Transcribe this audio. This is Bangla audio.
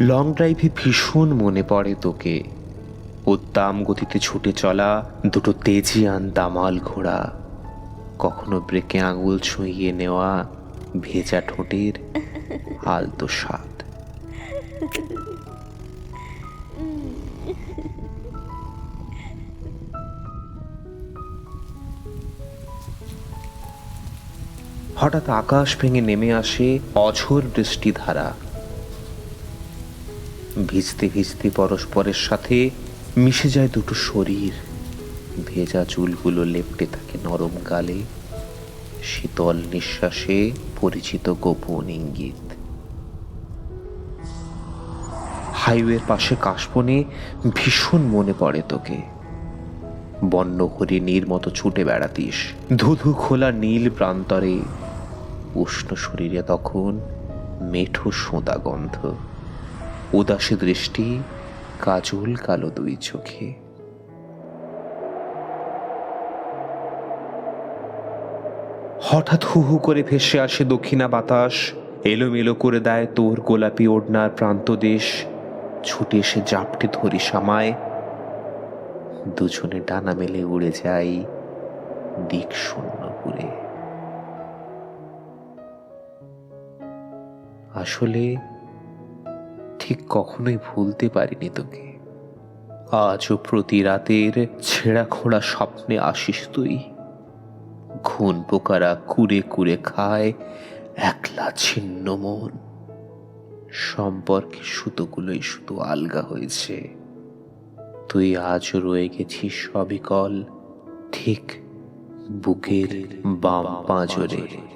লং ড্রাইভে ভীষণ মনে পড়ে তোকে। উদ্দাম গতিতে ছুটে চলা দুটো তেজিয়ান দামাল ঘোড়া। কখনো ব্রেকে আঙুল ছুঁইয়ে নেওয়া ভেজা ঠোঁটের আলতো স্বাদ। হঠাৎ আকাশ ভেঙে নেমে আসে অঝোর বৃষ্টিধারা ভিজতে ভিজতে পরস্পরের সাথে মিশে যায় দুটো শরীর। ভেজা চুলগুলো লেপটে থাকে নরম গালে। শীতল নিঃশ্বাসে পরিচিত গোপন ইঙ্গিত। হাইওয়ের পাশে কাশবনে ভীষণ মনে পড়ে তোকে। বন্য হরিণীর মতো ছুটে বেড়াতিস। ধুধু খোলা নীল প্রান্তরে। উষ্ণ শরীরে তখন মেঠো সোঁদা গন্ধ। উদাসী দৃষ্টি, কাজল কালো দুই চোখে। হঠাৎ হু হু করে ভেসে আসে দক্ষিণা বাতাস, এলোমেলো করে দেয় তোর গোলাপি ওড়নার প্রান্তদেশ ছুটে এসে জাপটে ধরি সামায়, দুজনে ডানা মেলে উড়ে যাই দিক শূন্য পুরে আসলে ঠিক কখনোই ভুলতে পারিনি তোকে। আজও প্রতি রাতের ছেঁড়া খোঁড়া স্বপ্নে আসিস তুই। ঘুন পোকারা কুড়ে কুড়ে খায় একলা ছিন্ন মন। সম্পর্কে সুতোগুলোই শুধু আলগা হয়েছে। তুই আজও রয়ে গেছিস সবিকল ঠিক বুকের বাম পাঁজরে।